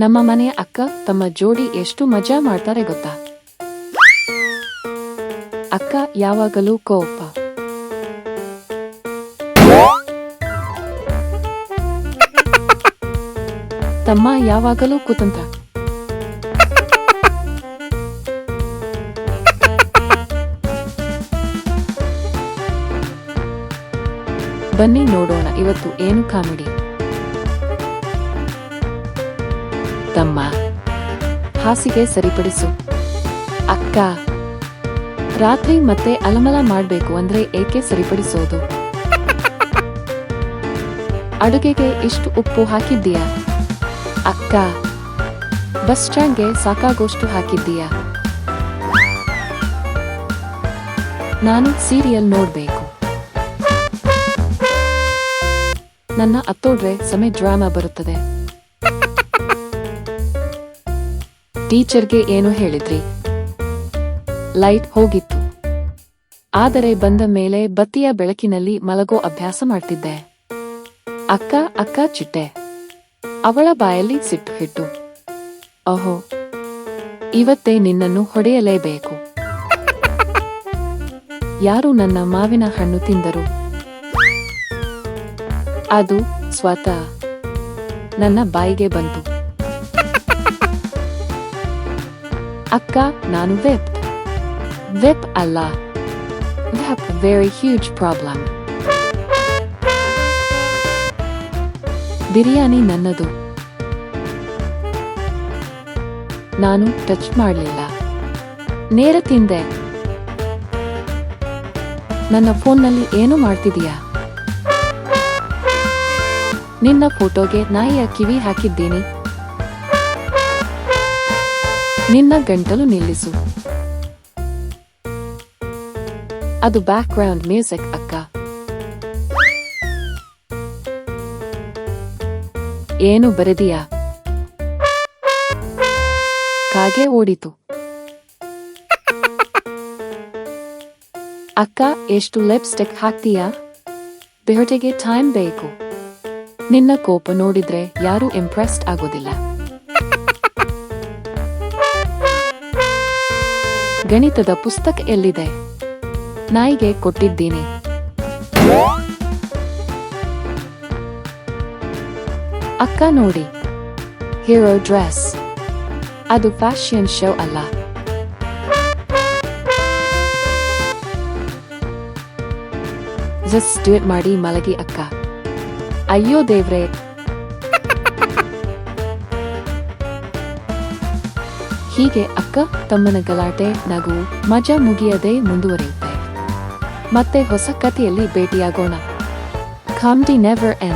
ನಮ್ಮ ಮನೆಯ ಅಕ್ಕ, ತಮ್ಮ ಜೋಡಿ ಎಷ್ಟು ಮಜಾ ಮಾಡ್ತಾರೆ ಗೊತ್ತಾ? ಅಕ್ಕ ಯಾವಾಗಲೂ ಕೋಪ. ತಮ್ಮ ಯಾವಾಗಲೂ ಕುತಂತ ಬನ್ನಿ ನೋಡೋಣ, ಇವತ್ತು ಏನು ಕಾಮಿಡಿ. ತಮ್ಮ ಹಾಸಿಗೆ ಸರಿಪಡಿಸು. ಅಕ್ಕ, ರಾತ್ರಿ ಮತ್ತೆ ಅಲಮಲ ಮಾಡಬೇಕು ಅಂದ್ರೆ ಏಕೆ ಸರಿಪಡಿಸೋದು? ಅಡುಗೆಗೆ ಇಷ್ಟು ಉಪ್ಪು ಹಾಕಿದ್ದೀಯಾ? ಅಕ್ಕ, ಬಸ್ ಸ್ಟ್ಯಾಂಡ್ಗೆ ಸಾಕಾಗೋಷ್ಟು ಹಾಕಿದ್ದೀಯಾ? ನಾನು ಸೀರಿಯಲ್ ನೋಡ್ಬೇಕು. ನನ್ನ ಅತ್ತೋಡ್ರೆ ಸಮಯ ಡ್ರಾಮಾ ಬರುತ್ತದೆ. ಟೀಚರ್ಗೆ ಏನು ಹೇಳಿದ್ರಿ? ಲೈಟ್ ಹೋಗಿತ್ತು. ಆದರೆ ಬಂದ ಮೇಲೆ ಬತ್ತಿಯ ಬೆಳಕಿನಲ್ಲಿ ಮಲಗೋ ಅಭ್ಯಾಸ ಮಾಡ್ತಿದ್ದೆ. ಅಕ್ಕ ಅಕ್ಕ ಚಿಟ್ಟೆ. ಅವಳ ಬಾಯಲ್ಲಿ ಸಿಟ್ಟು ಹಿಟ್ಟು. ಅಹೋ, ಇವತ್ತೇ ನಿನ್ನನ್ನು ಹೊಡೆಯಲೇಬೇಕು. ಯಾರು ನನ್ನ ಮಾವಿನ ಹಣ್ಣು ತಿಂದರು? ಅದು ಸ್ವತಃ ನನ್ನ ಬಾಯಿಗೆ ಬಂತು. ಅಕ್ಕ, ನಾನು ವೆಬ್. ವೆಬ್ ಅಲ್ಲ ವೆಪ್ ವೆರಿ ಹ್ಯೂಜ್ ಪ್ರಾಬ್ಲಮ್ ಬಿರಿಯಾನಿ ನನ್ನದು. ನಾನು ಟಚ್ ಮಾಡಲಿಲ್ಲ. ನೇರ ತಿಂದೆ. ನನ್ನ ಫೋನ್ನಲ್ಲಿ ಏನು ಮಾಡ್ತಿದೀಯಾ ನಿನ್ನ ಫೋಟೋಗೆ ನಾಯಿಯ ಕಿವಿ ಹಾಕಿದ್ದೀನಿ. ನಿನ್ನ ಗಂಟಲು ನಿಲ್ಲಿಸು. ಅದು ಬ್ಯಾಕ್ಗ್ರೌಂಡ್ ಮ್ಯೂಸಿಕ್ ಅಕ್ಕ. ಏನು ಬರೆದಿಯ? ಕಾಗೆ ಓಡಿತು. ಅಕ್ಕ, ಎಷ್ಟು ಲಿಪ್ಸ್ಟಿಕ್ ಹಾಕ್ತೀಯಾ? ಬಿಹಟೆಗೆ ಟೈಮ್ ಬೇಕು. ನಿನ್ನ ಕೋಪ ನೋಡಿದ್ರೆ ಯಾರೂ ಇಂಪ್ರೆಸ್ಡ್ ಆಗೋದಿಲ್ಲ. ಗಣಿತದ ಪುಸ್ತಕ ಎಲ್ಲಿದೆ? ನಾಯಿಗೆ ಕೊಟ್ಟಿದ್ದೀನಿ. ಅಕ್ಕ ನೋಡಿ. ಹೀರೋ ಡ್ರೆಸ್ ಅದು ಫ್ಯಾಷನ್ ಶೋ ಅಲ್ಲ. ಜಸ್ಟ್ ಮಾಡಿ ಮಲಗಿ ಅಕ್ಕ. ಅಯ್ಯೋ ದೇವ್ರೆ. ಹೀಗೆ ಅಕ್ಕ ತಮ್ಮನ ಗಲಾಟೆ ನಗು ಮಜಾ ಮುಗಿಯದೆ ಮುಂದುವರಿಯುತ್ತೆ. ಮತ್ತೆ ಹೊಸ ಕಥೆಯಲ್ಲಿ ಭೇಟಿಯಾಗೋಣ. Comedy never end